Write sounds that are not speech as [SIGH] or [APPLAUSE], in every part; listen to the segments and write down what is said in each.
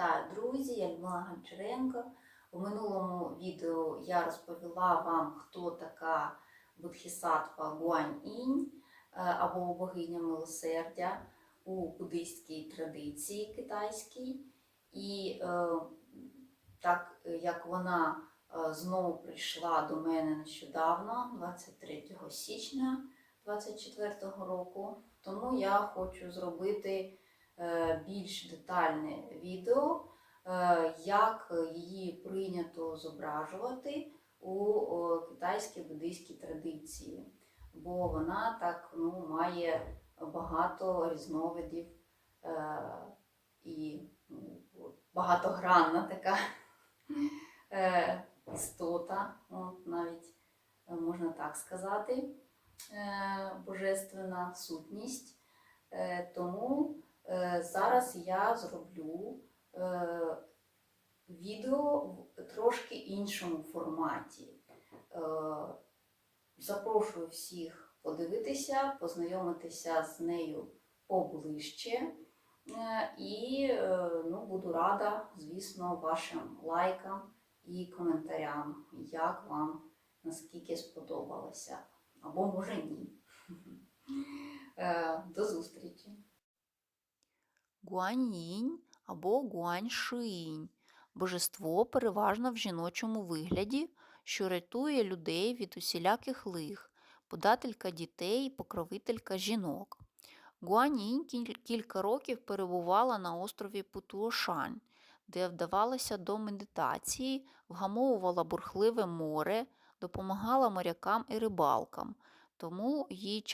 Вітаю, друзі! Я Людмила Гончаренко. У минулому відео я розповіла вам, хто така Бодхісаттва Гуань-інь е, або богиня милосердя у буддийській традиції китайській. І е, так як вона е, знову прийшла до мене нещодавно, 23 січня 2024 року, тому я хочу зробити більш детальне відео, е, як її прийнято зображувати у китайській буддийській традиції, бо вона так ну, має багато різновидів е, і ну, багатогранна така [LAUGHS] е, істота, навіть е, можна так сказати, е, божественна сутність. Е, Тому е, зараз я зроблю е, відео в трошки іншому форматі. Е, Запрошую всіх подивитися, познайомитися з нею поближче. Е, І е, ну, буду рада, звісно, вашим лайкам і коментарям, як вам наскільки сподобалося. Або може ні. [LAUGHS] Е, До зустрічі! Гуаньїнь або Гуаньшиїнь – божество переважно в жіночому вигляді, що рятує людей від усіляких лих, подателька дітей і покровителька жінок. Гуаньїнь кіль- кілька років перебувала на острові Путуошань, де вдавалася до медитації, вгамовувала бурхливе море, допомагала морякам і рибалкам, тому їй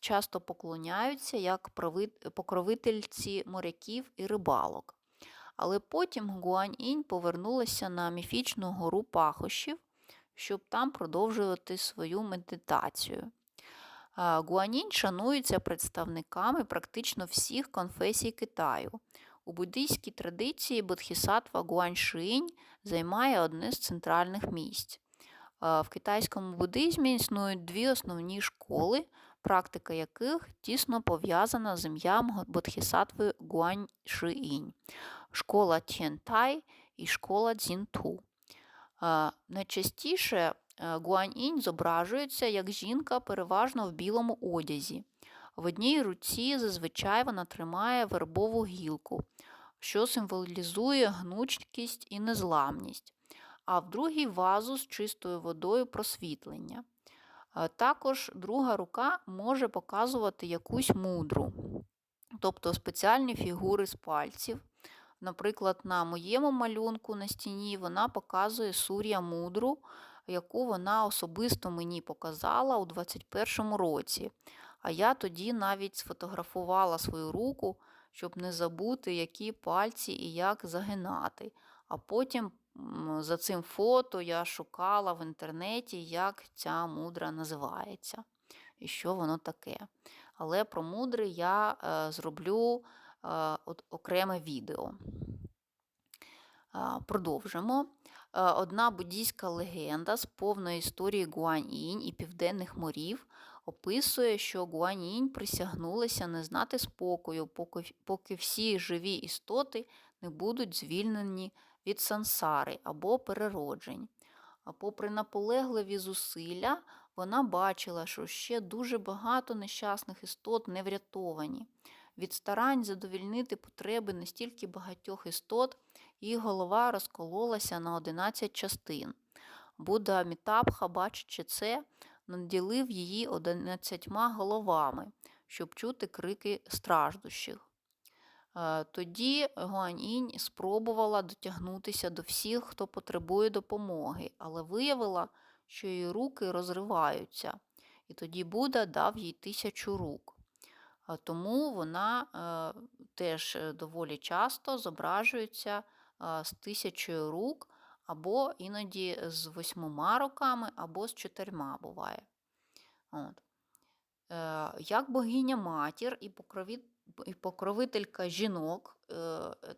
часто поклоняються як покровительці моряків і рибалок. Але потім Гуань-інь повернулася на міфічну гору пахощів, щоб там продовжувати свою медитацію. Гуанінь шанується представниками практично всіх конфесій Китаю. У буддийській традиції Бодхісаттва Гуаньшинь займає одне з центральних місць. В китайському буддизмі існують дві основні школи, практика яких тісно пов'язана з ім'ям Бодхісаттви Гуаньшиінь – школа Т'єнтай і школа Цзінту. Е, Найчастіше е, Гуань-інь зображується як жінка переважно в білому одязі. В одній руці зазвичай вона тримає вербову гілку, що символізує гнучкість і незламність, а в другій вазу з чистою водою просвітлення. Також друга рука може показувати якусь мудру, тобто спеціальні фігури з пальців. Наприклад, на моєму малюнку на стіні вона показує Сур'я мудру, яку вона особисто мені показала у 21-му році. А я тоді навіть сфотографувала свою руку, щоб не забути, які пальці і як загинати. А потім за цим фото я шукала в інтернеті, як ця мудра називається і що воно таке. Але про мудри я е, зроблю е, от окреме відео. А, Продовжимо. Е, Одна буддійська легенда з повної історії Гуань-інь і південних морів описує, що Гуань-інь присягнулася не знати спокою, поки всі живі істоти не будуть звільнені від сансари або перероджень. А попри наполегливі зусилля, вона бачила, що ще дуже багато нещасних істот не врятовані. Від старань задовільнити потреби настільки багатьох істот, її голова розкололася на 11 частин. Будда Амітабха, бачачи це, наділив її 11 головами, щоб чути крики страждущих. Е, Тоді Гуань-інь спробувала дотягнутися до всіх, хто потребує допомоги, але виявила, що її руки розриваються. І тоді Будда дав їй тисячу рук. Тому вона е, теж е, доволі часто зображується е, з тисячою рук, або іноді з восьмома руками, або з чотирма буває. От. Е, Як богиня матір і покрові- і покровителька жінок е,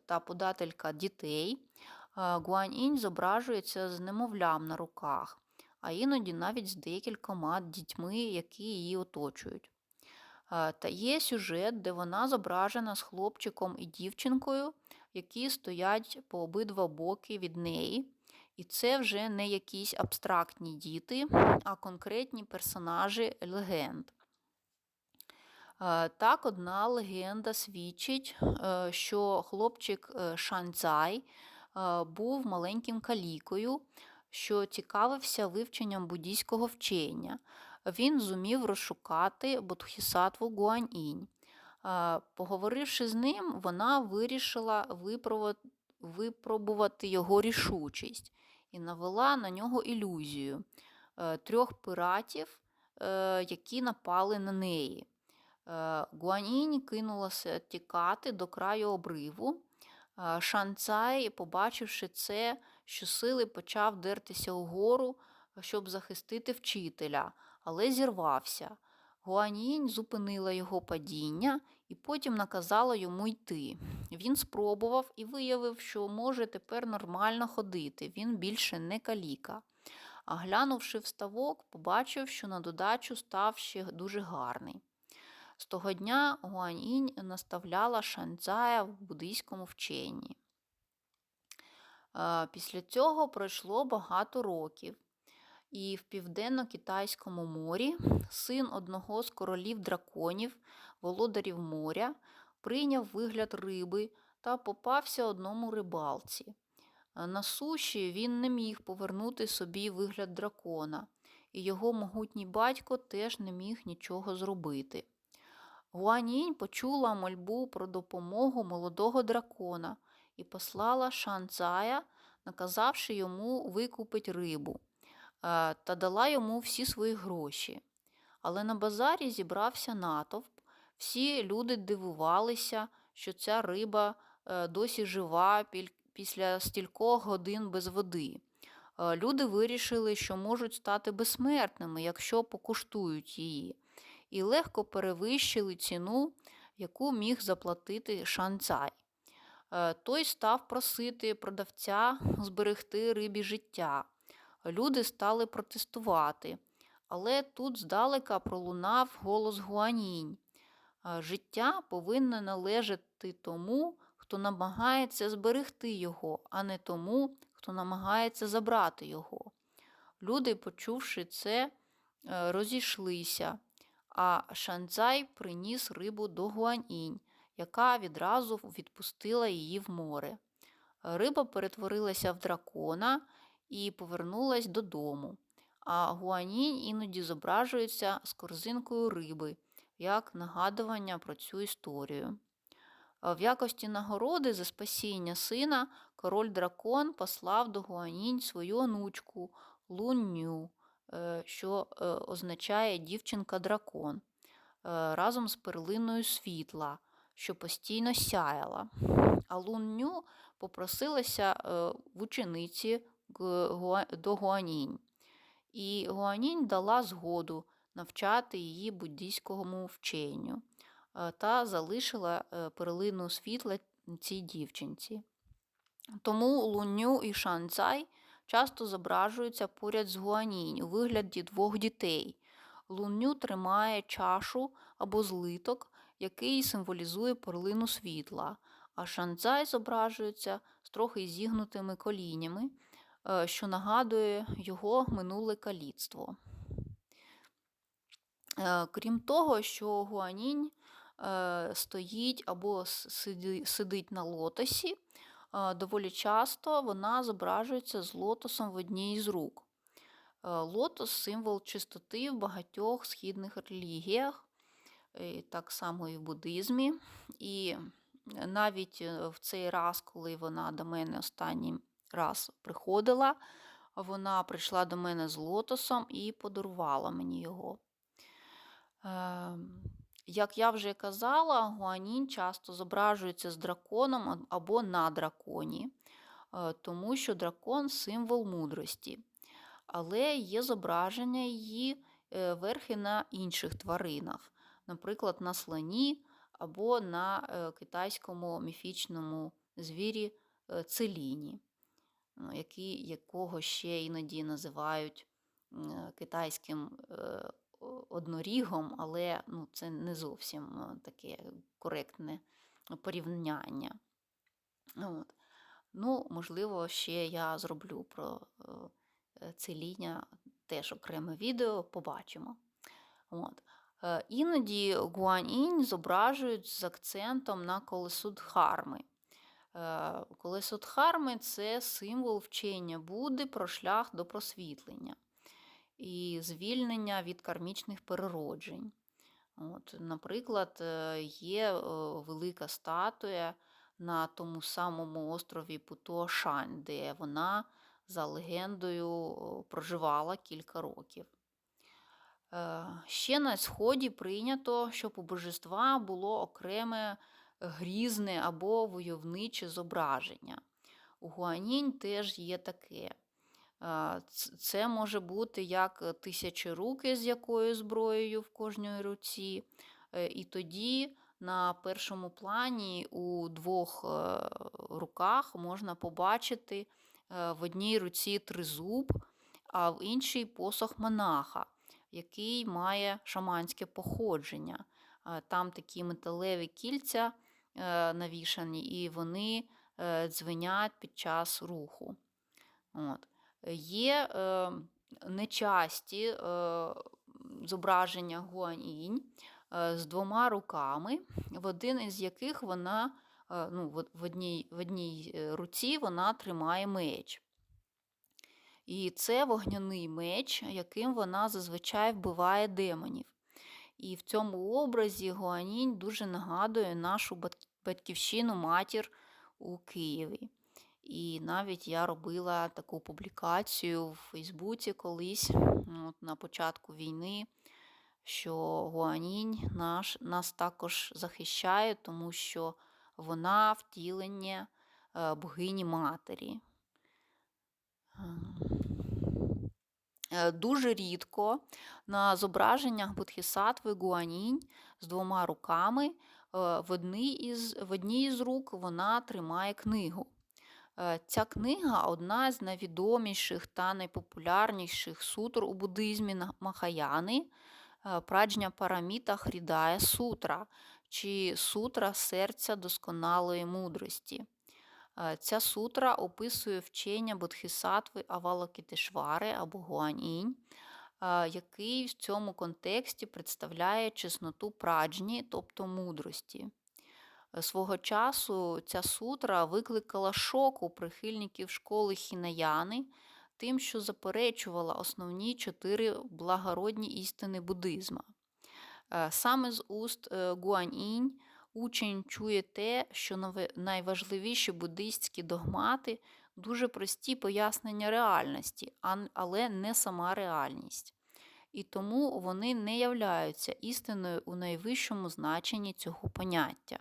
та подателька дітей, Гуань-інь зображується з немовлям на руках, а іноді навіть з декількома дітьми, які її оточують. Та є сюжет, де вона зображена з хлопчиком і дівчинкою, які стоять по обидва боки від неї. І це вже не якісь абстрактні діти, а конкретні персонажі легенд. Е, Так, одна легенда свідчить, е, що хлопчик е, Шанцай був маленьким калікою, що цікавився вивченням буддійського вчення. Він зумів розшукати бодхісаттву Гуан'інь. Поговоривши з ним, вона вирішила випробувати його рішучість і навела на нього ілюзію трьох пиратів, які напали на неї. Е, Гуанінь кинулася тікати до краю обриву. Е, Шанцай, побачивши це, щосили почав дертися угору, щоб захистити вчителя, але зірвався. Гуанінь зупинила його падіння і потім наказала йому йти. Він спробував і виявив, що може тепер нормально ходити, він більше не каліка. А глянувши в ставок, побачив, що на додачу став ще дуже гарний. З того дня Гуанінь наставляла Шанцая в буддийському вченні. Після цього пройшло багато років, і в південно-китайському морі син одного з королів драконів, володарів моря, прийняв вигляд риби та попався одному рибалці. На суші він не міг повернути собі вигляд дракона, і його могутній батько теж не міг нічого зробити. Гуанінь почула мольбу про допомогу молодого дракона і послала Шанцая, наказавши йому викупити рибу, е, та дала йому всі свої гроші. Але на базарі зібрався натовп. Всі люди дивувалися, що ця риба е, досі жива після стількох годин без води. Е, Люди вирішили, що можуть стати безсмертними, якщо покуштують її, і легко перевищили ціну, яку міг заплатити шанцай. Е, Той став просити продавця зберегти рибі життя. Люди стали протестувати, але тут здалека пролунав голос Гуанінь. Е, Життя повинно належати тому, хто намагається зберегти його, а не тому, хто намагається забрати його. Люди, почувши це, е, розійшлися, а Шанцай приніс рибу до Гуанінь, яка відразу відпустила її в море. Риба перетворилася в дракона і повернулась додому. А Гуанінь іноді зображується з корзинкою риби, як нагадування про цю історію. В якості нагороди за спасіння сина король дракон послав до Гуанінь свою онучку Лунню, що е, означає дівчинка-дракон, е, разом з перлиною світла, що постійно сяяла. А Лунню попросилася е, в учениці до Гуанінь. І Гуанінь дала згоду навчати її буддійському вченню е, та залишила е, перлину світла цій дівчинці. Тому Лунню і Шанцай часто зображуються поряд з Гуанінь у вигляді двох дітей. Лунню тримає чашу або злиток, який символізує перлину світла, а Шанцай зображується з трохи зігнутими колінями, е, що нагадує його минуле каліцтво. Е, Крім того, що Гуанінь е, стоїть або сидить на лотосі, доволі часто вона зображується з лотосом в одній із рук. Е, Лотос символ чистоти в багатьох східних релігіях, е, так само і в буддизмі. І навіть е, в цей раз, коли вона до мене останній раз приходила, вона прийшла до мене з лотосом і подарувала мені його. Як я вже казала, гуанінь часто зображується з драконом або на драконі, е, тому що дракон символ мудрості. Але є зображення її е, верхи на інших тваринах, наприклад, на слоні або на е, китайському міфічному звірі целіні, якого ще іноді називають китайським однорігом, але ну, це не зовсім е, таке коректне порівняння. От. Ну, можливо, ще я зроблю про е, цеління теж окреме відео, побачимо. От. Е, Іноді гуанінь зображують з акцентом на колесо Дхарми. Колесо Дхарми це символ вчення Будди про шлях до просвітлення і звільнення від кармічних перероджень. От, наприклад, е, є е, велика статуя на тому самому острові Путуошань, де вона за легендою проживала кілька років. Е, Ще на сході прийнято, щоб у божества було окреме грізне або войовниче зображення. У Гуанінь теж є таке. Е, Це може бути як тисячоруки з якою зброєю в кожній руці. Е, І тоді на першому плані у двох е, руках можна побачити е, в одній руці тризуб, а в іншій посох монаха, який має шаманське походження. Е, Там такі металеві кільця е, навішані, і вони е, дзвенять під час руху. От. Є е, нечасті е, зображення гуанінь е, з двома руками, в один із яких вона ну, в, одній, в одній руці вона тримає меч. І це вогняний меч, яким вона зазвичай вбиває демонів. І в цьому образі Гуанінь дуже нагадує нашу батьківщину матір у Києві. І навіть я робила таку публікацію в Фейсбуці колись, от, на початку війни, що Гуанінь наш, нас також захищає, тому що вона втілення е, богині матері. Е, Дуже рідко на зображеннях Бодхісаттви Гуанінь з двома руками е, в одній із, в одній із рук вона тримає книгу. Е, Ця книга одна з найвідоміших та найпопулярніших сутр у буддизмі Махаяни, е, Праджня Параміта Хрідая Сутра, чи сутра серця досконалої мудрості. Е, Ця сутра описує вчення Бодхісаттви Авалокітешвари або Гуанінь, який в цьому контексті представляє чесноту праджні, тобто мудрості. Свого часу ця сутра викликала шок у прихильників школи Хінаяни, тим, що заперечувала основні чотири благородні істини буддизма. Е, Саме з уст е, Гуанінь учень чує те, що найважливіші буддистські догмати дуже прості пояснення реальності, але не сама реальність. І тому вони не являються істиною у найвищому значенні цього поняття.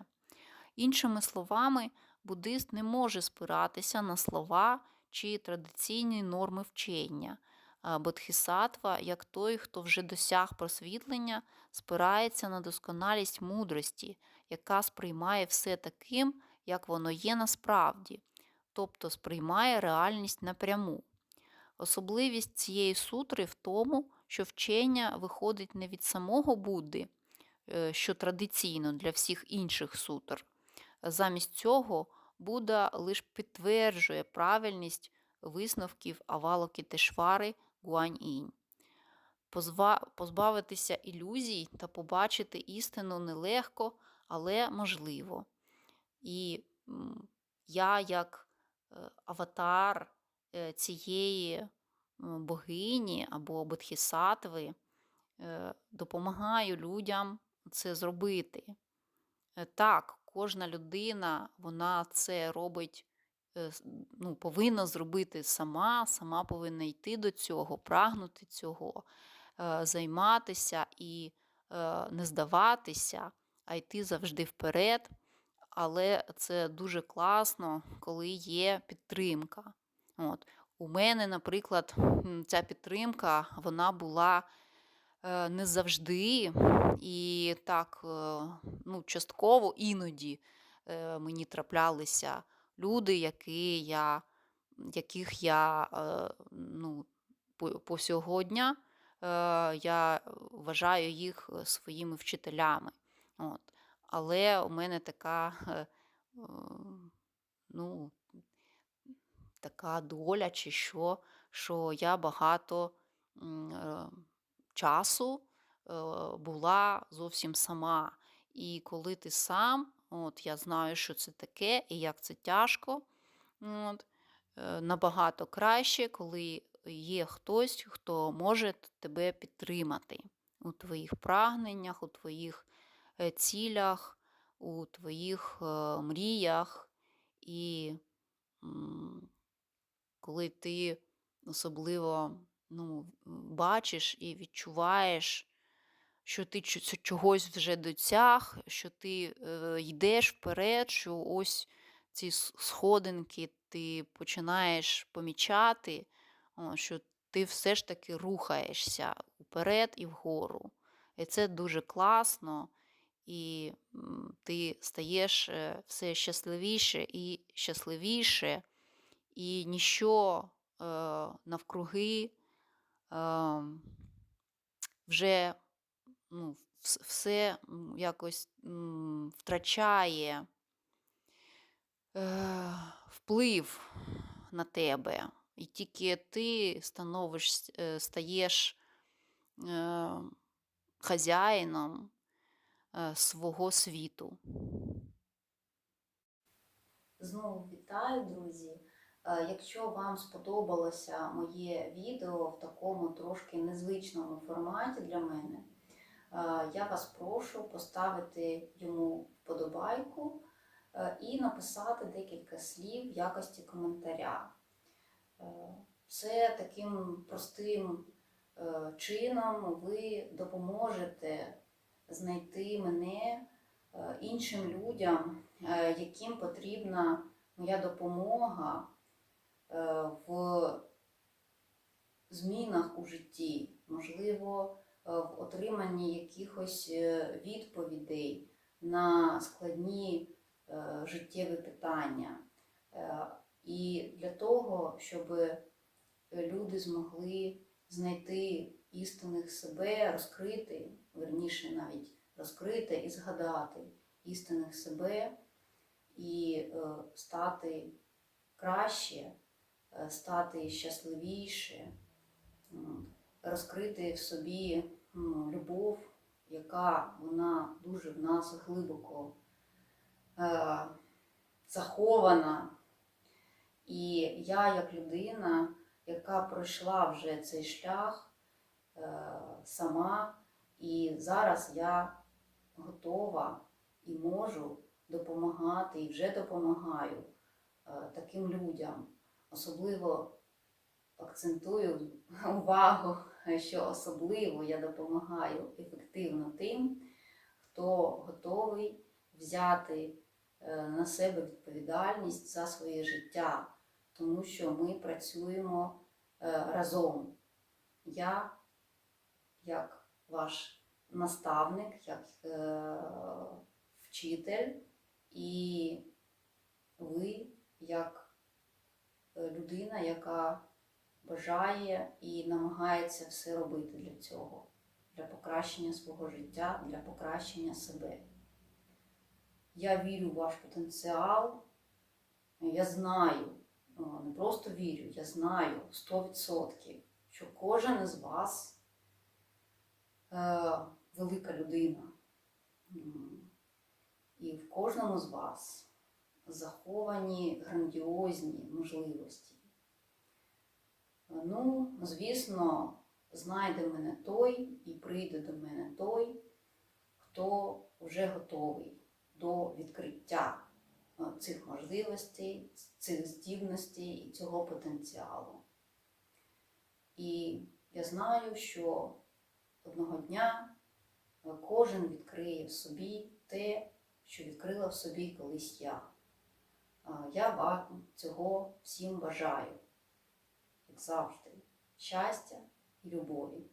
Іншими словами, буддист не може спиратися на слова чи традиційні норми вчення. А Бодхісаттва, як той, хто вже досяг просвітлення, спирається на досконалість мудрості, яка сприймає все таким, як воно є насправді, тобто сприймає реальність напряму. Особливість цієї сутри в тому, що вчення виходить не від самого Будди, е, що традиційно для всіх інших сутр. Замість цього Будда лише підтверджує правильність висновків Авалокітешвари Гуань-інь. Позбавитися ілюзій та побачити істину нелегко, але можливо. І я, як е, аватар е, цієї богині або бодхісаттви, е, допомагаю людям це зробити. Е, Так, кожна людина вона це робить, е, ну, повинна зробити сама, сама повинна йти до цього, прагнути цього, е, займатися і не здаватися, а йти завжди вперед. Але це дуже класно, коли є підтримка. От. У мене, наприклад, ця підтримка вона була не завжди. І так, е, ну, частково іноді е, мені траплялися люди, які я, яких я е, ну, по, сьогодні е, я вважаю їх е, своїми вчителями. От. Але у мене така е, е, ну, така доля чи що, що я багато е, часу е, була зовсім сама. І коли ти сам, от я знаю, що це таке і як це тяжко. От, е, набагато краще, коли є хтось, хто може тебе підтримати у твоїх прагненнях, у твоїх е, цілях, у твоїх мріях. І коли ти особливо ну, бачиш і відчуваєш, що ти чогось вже досяг, що ти е, йдеш вперед, що ось ці сходинки ти починаєш помічати, що ти все ж таки рухаєшся вперед і вгору. І це дуже класно, і ти стаєш е, все щасливіше і щасливіше, і ніщо е, навкруги вже ну, все якось втрачає е, вплив на тебе. І тільки ти становиш, е, стаєш е, хазяїном свого світу. Знову вітаю, друзі. Е, Якщо вам сподобалося моє відео в такому трошки незвичному форматі для мене, е, я вас прошу поставити йому вподобайку е, і написати декілька слів в якості коментаря. Це таким простим чином ви допоможете знайти мене іншим людям, яким потрібна моя допомога в змінах у житті, можливо, е, в отриманні якихось е, відповідей на складні е, життєві питання. Е, І для того, щоб люди змогли знайти істинних себе, розкрити, верніше навіть розкрити і згадати істинних себе і е, стати краще, е, стати щасливіше, розкрити в собі любов, яка вона дуже в нас глибоко е, захована. І я, як людина, яка пройшла вже цей шлях е, сама, і зараз я готова і можу допомагати, і вже допомагаю е, таким людям. Особливо акцентую [LAUGHS] увагу, що особливо я допомагаю ефективно тим, хто готовий взяти е, на себе відповідальність за своє життя, тому що ми працюємо е, разом. Я, як ваш наставник, як е, вчитель, і ви як людина, яка бажає і намагається все робити для цього, для покращення свого життя, для покращення себе. Я вірю в ваш потенціал. Я знаю, ну, не просто вірю, я знаю 100%, що кожен із вас е, велика людина. І в кожному з вас заховані грандіозні можливості. Ну, звісно, знайде мене той і прийде до мене той, хто вже готовий до відкриття е, цих можливостей, цих здібностей і цього потенціалу. І я знаю, що одного дня е, кожен відкриє в собі те, що відкрила в собі колись я. Я вам цього всім бажаю, як завжди, щастя і любові.